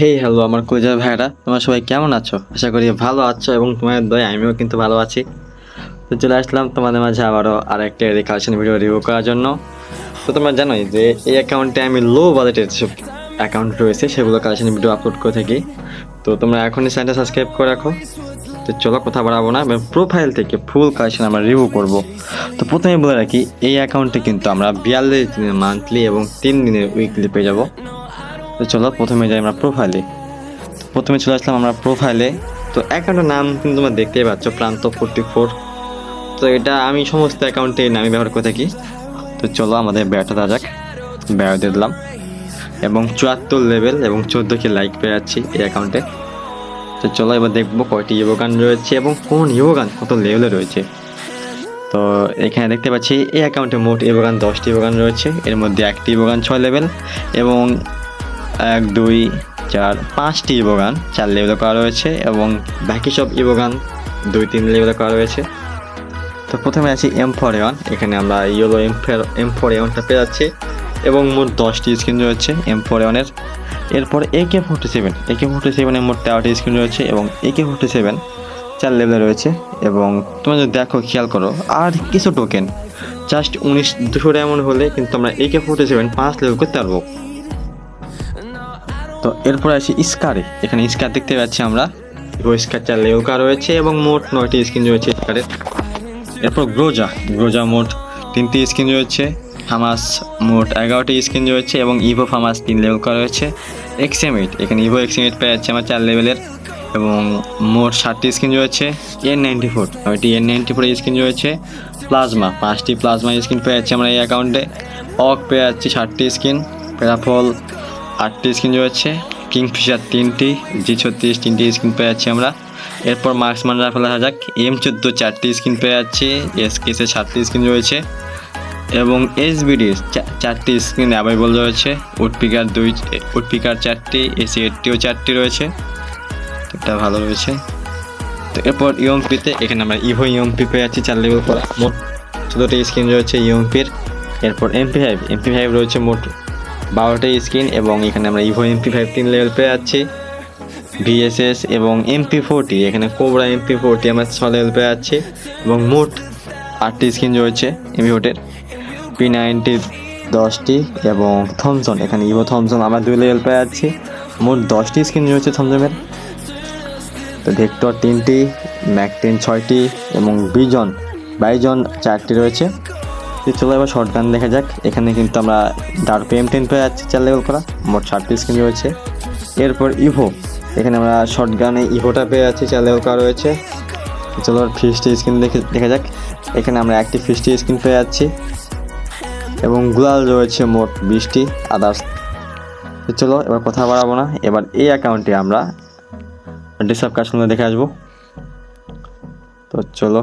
হে hello আমার কলিজা ভাইরা। তোমরা সবাই কেমন আছো? আশা করি ভালো আছো এবং তোমার দয় আমিও কিন্তু ভালো আছি। তো চলে আসলাম তোমাদের মাঝে আবারও আর একটা কালেকশন ভিডিও রিভিউ করার জন্য। তো তোমরা জানোই যে এই অ্যাকাউন্টে আমি লো বাজেটের যেসব অ্যাকাউন্ট রয়েছে, সেগুলো কালেকশন ভিডিও আপলোড করে থাকি। তো তোমরা এখনই চ্যানেলটা সাবস্ক্রাইব করে রাখো। তো চলো কথা বাড়াবো না, এবং প্রোফাইল থেকে ফুল কালেকশন আমরা রিভিউ করব। তো প্রথমে বলে রাখি, এই অ্যাকাউন্টে কিন্তু আমরা বিয়াল্লিশ দিনের মান্থলি এবং তিন দিনের উইকলি পেয়ে যাব। তো চলো, প্রথমে যাই আমরা প্রোফাইলে প্রথমে চলে আসলাম আমরা প্রোফাইলে তো অ্যাকাউন্টের নাম কিন্তু তোমরা দেখতেই পাচ্ছ প্রান্ত ফোরটি ফোর তো এটা আমি সমস্ত অ্যাকাউন্টে নামে ব্যবহার করে থাকি। তো চলো, আমাদের ব্যাটা দেওয়া যাক। ব্যাট দিয়ে দিলাম। এবং চুয়াত্তর লেভেল এবং চোদ্দ কে লাইক পেয়ে যাচ্ছি এই অ্যাকাউন্টে তো চলো, এবার দেখব কয়টি ইয়োগান রয়েছে এবং কোন ইয়োগান কত লেভেলে রয়েছে। তো এখানে দেখতে পাচ্ছি, এই অ্যাকাউন্টে মোট ইবোগান দশটি ইবোগান রয়েছে। এর মধ্যে একটি ইবোগান ছয় লেভেল এবং এক, দুই, চার, পাঁচটি ইবোগান। চার লেভেলে করা রয়েছে এবং বাকি সব ইবোগান দুই, তিন লেভেলে করা রয়েছে। তো প্রথমে আছি এম ফর ওয়ান এখানে আমরা ইয়েলো এম এম ফোর ওয়ানটা পেয়ে যাচ্ছি এবং মোট দশটি স্ক্রিন রয়েছে এম ফোর ওয়ানের এরপর A K forty seven. A K forty সেভেনের মোট তেরোটি স্ক্রিন রয়েছে এবং এ কে ফোর্টি সেভেন চার লেভেলে রয়েছে এবং তোমরা যদি দেখো, খেয়াল করো, আর কিছু টোকেন জাস্ট উনিশ, দুশো এমন হলে কিন্তু আমরা এ কে ফোর্টি সেভেন পাঁচ লেভেল করতে পারব তো এরপর আসি স্কারে। এখানে স্কার দেখতে পাচ্ছি আমরা। স্কার চার করা রয়েছে এবং মোট নয়টি স্ক্রিন রয়েছে স্কারের এরপর গ্রোজা। গ্রোজা মোট তিনটি স্ক্রিন রয়েছে। ফামাস মোট এগারোটি স্ক্রিন রয়েছে এবং ইভো ফামাস তিন লেভেল করা রয়েছে। এক্সএমএইট এখানে ইভো এক্সএমএইট পেয়ে যাচ্ছে আমার চার লেভেলের এবং মোট ষাটটি স্ক্রিন রয়েছে। N ninety four. নয়টি এন নাইনটি ফোর স্ক্রিন রয়েছে। প্লাজমা। পাঁচটি প্লাজমা স্ক্রিন পেয়ে যাচ্ছে আমরা এই অ্যাকাউন্টে অক পেয়ে যাচ্ছি ষাটটি স্ক্রিন প্যারাফল আটটি স্ক্রিন রয়েছে কিংফিশার তিনটি জি ছত্রিশ তিনটি স্ক্রিন পেয়ে যাচ্ছি আমরা। এরপর মার্কসম্যান রাফেল হাজাক এম চোদ্দ চারটি স্ক্রিন পেয়ে যাচ্ছি এস কেসে সাতটি স্ক্রিন রয়েছে এবং এসবিডির চারটি স্ক্রিন অ্যাভেলেবল রয়েছে উডপিকার দুই উডপিকার চারটি এসি এইটটিও চারটি রয়েছে। এটা ভালো রয়েছে। তো এরপর ইউএমপিতে এখানে আমরা ইভো ইউএমপি পেয়ে যাচ্ছি চার লেভেল করা মোট চোদ্দোটি স্ক্রিন রয়েছে ইউএমপির এরপর এমপি ফাইভ এমপি ফাইভ রয়েছে মোট বারোটি স্ক্রিন এবং এখানে আমরা ইভো এমপি ফাইভ তিন লেভেল পেয়ে যাচ্ছি। ভিএসএস এবং এমপি ফোরটি এখানে কোবরা এমপি ফোরটি আমরা ছ লেভেল পেয়ে যাচ্ছি এবং মোট আটটি স্ক্রিন রয়েছে এমপি ফোর্টের পি নাইনটি দশটি এবং থমসন এখানে ইভো থমসন আমরা দুই লেভেল পেয়ে যাচ্ছি। মোট দশটি স্ক্রিন রয়েছে থমসনের তো ভেক্টর তিনটি ম্যাকটেন ছয়টি এবং বিজন বাইজন চারটি রয়েছে। তো চলো এবার শর্ট গান দেখা যাক। এখানে কিন্তু আমরা ডার্ক এম টেন পেয়ে যাচ্ছি চার লেভেল করা। মোট ষাটটি স্ক্রিন রয়েছে। এরপর ইভো। এখানে আমরা শর্ট গানে ইভোটা পেয়ে যাচ্ছি, চার লেভেল করা রয়েছে। চলো ফিস্টি স্ক্রিন দেখে, দেখা যাক। এখানে আমরা একটি ফিস্টি স্ক্রিন পেয়ে যাচ্ছি। এবং গুলাল রয়েছে মোট বিশটি আদার্স তো চলো, এবার কথা বাড়াবো না। এবার এই অ্যাকাউন্টে আমরা ডিসাব কাস্টমার দেখে আসব। তো চলো।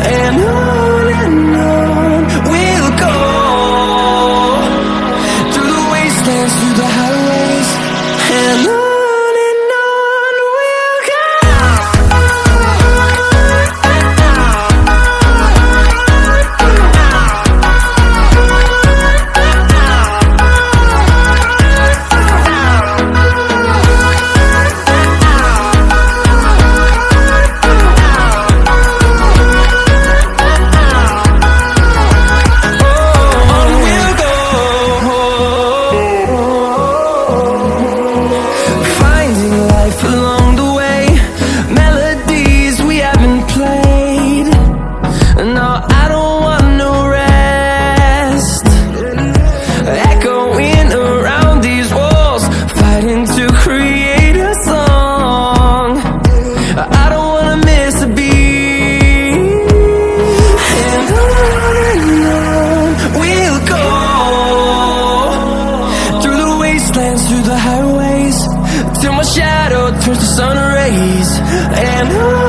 and I sun rays, and on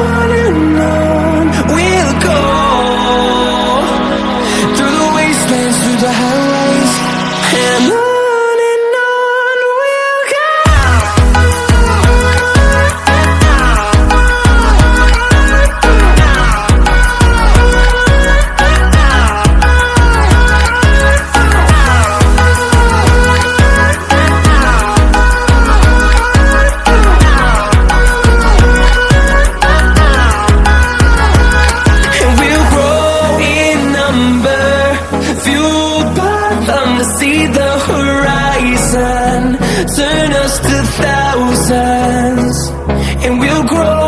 thousands, and we'll grow.